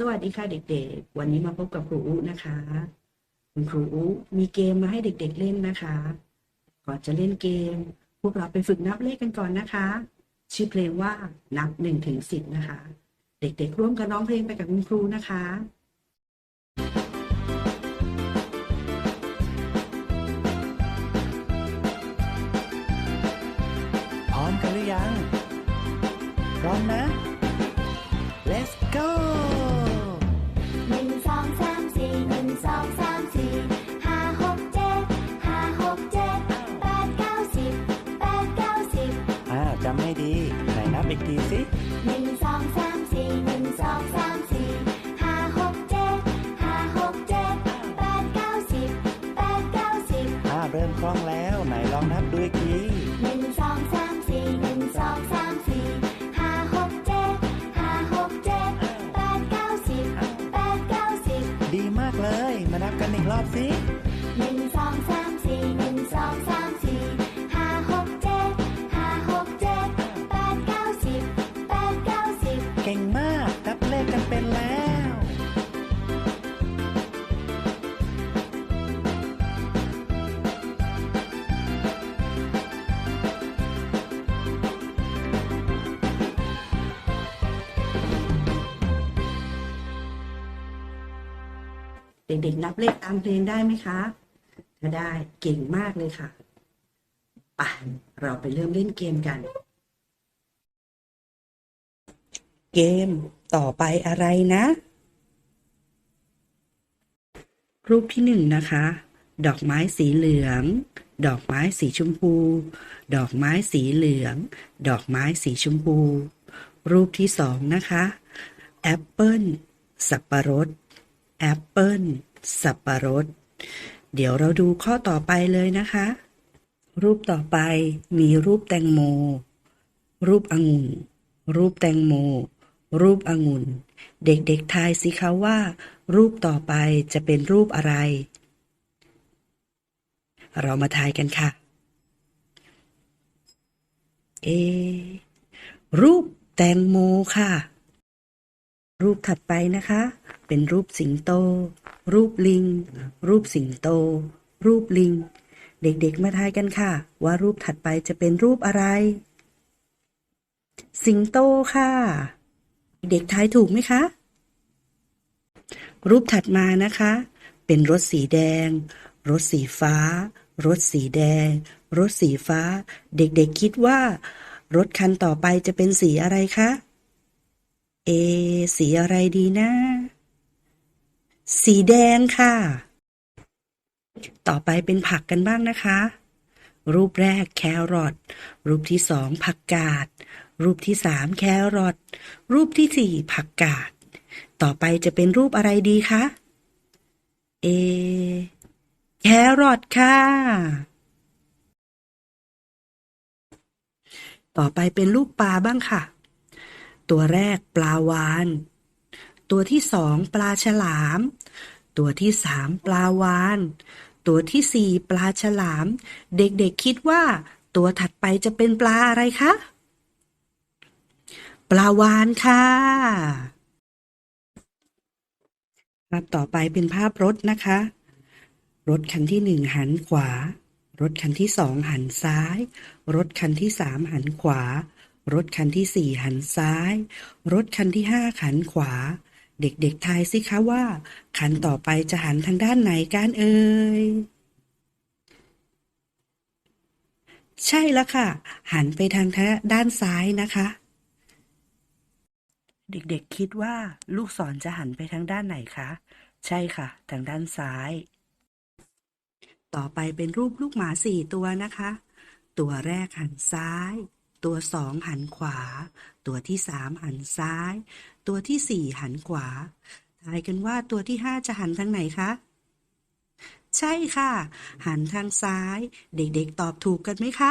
สวัสดีค่ะเด็กๆ วันนี้มาพบกับครูอุนะคะ คุณครูอุมีเกมมาให้เด็กๆเล่นนะคะ ก่อนจะเล่นเกม พวกเราไปฝึกนับเลขกันก่อนนะคะ ชื่อเพลงว่านับหนึ่งถึงสิบนะคะ เด็กๆ ร่วมกันร้องเพลงไปกับคุณครูนะคะพร้อมกันหรือยังพร้อมนะ let's go องสามสี่หนึ่งสองสามสี่ห้าหกเจ็ดห้าหกเจ็ดแปดเก้าสิบแปดเก้าสิบอ่าเริ่มคล่องแล้วไหนลองนับดูอีกทีหนึ่งสองสามสี่หนึ่งสองสามสี่ห้าหกเจ็ดห้าหกเจ็ดแปดเก้าสิบแปดเก้าสิบดีมากเลย มานับกันอีกรอบสิหนึ่ง เด็กๆนับเลขตามเพลงได้ไหมคะถ้าได้เก่งมากเลยค่ะไปเราไปเริ่มเล่นเกมกัน เกมต่อไปอะไรนะ รูปที่หนึ่งนะคะ ดอกไม้สีเหลือง ดอกไม้สีชมพู ดอกไม้สีเหลือง ดอกไม้สีชมพู รูปที่สองนะคะ แอปเปิลสับปะรด แอปเปิล สับปะรด เดี๋ยวเราดูข้อต่อไปเลยนะคะ รูปต่อไปมีรูปแตงโม รูปองุ่น รูปแตงโม รูปองุ่น เด็กๆทายสิคะว่า รูปต่อไปจะเป็นรูปอะไร เรามาทายกันค่ะ เอ รูปแตงโมค่ะ รูปถัดไปนะคะ เป็นรูปสิงโต รูปลิง รูปสิงโต รูปลิง เด็กๆ มาทายกันค่ะ ว่ารูปถัดไปจะเป็นรูปอะไร สิงโตค่ะ เด็กทายถูกไหมคะ รูปถัดมานะคะ เป็นรถสีแดง รถสีฟ้า รถสีแดง รถสีฟ้า เด็กๆ คิดว่า รถคันต่อไปจะเป็นสีอะไรคะ เอ สีอะไรดีนะ สีแดงค่ะ ต่อไปเป็นผักกันบ้างนะคะ รูปแรกแครอท รูปที่สองผักกาด รูปที่สามแครอท รูปที่สี่ผักกาด ต่อไปจะเป็นรูปอะไรดีคะ เอ แครอทค่ะ ต่อไปเป็นรูปปลาบ้างค่ะ ตัวแรกปลาวาน ตัวที่สองปลาฉลาม ตัวที่สามปลาวาน ตัวที่สี่ปลาฉลาม เด็กๆคิดว่า ตัวถัดไปจะเป็นปลาอะไรคะ ปลาวานค่ะภาพต่อไปเป็นภาพรถนะคะ รถคันที่หนึ่งหันขวา รถคันที่สองหันซ้าย รถคันที่สามหันขวารถคันที่สี่หันซ้าย รถคันที่ห้าหันขวา เด็กๆทายสิคะว่าคันต่อไปจะหันทางด้านไหนกันเอ่ย ใช่แล้วค่ะ หันไปทางด้านซ้ายนะคะ เด็กๆคิดว่าลูกศรจะหันไปทางด้านไหนคะ ใช่ค่ะ ทางด้านซ้าย ต่อไปเป็นรูปลูกหมาสี่ตัวนะคะ ตัวแรกหันซ้าย ตัวสองหันขวา ตัวที่สามหันซ้าย ตัวที่สี่หันขวา ทายกันว่าตัวที่ห้าจะหันทางไหนคะ ใช่ค่ะ หันทางซ้าย เด็กๆตอบถูกกันไหมคะ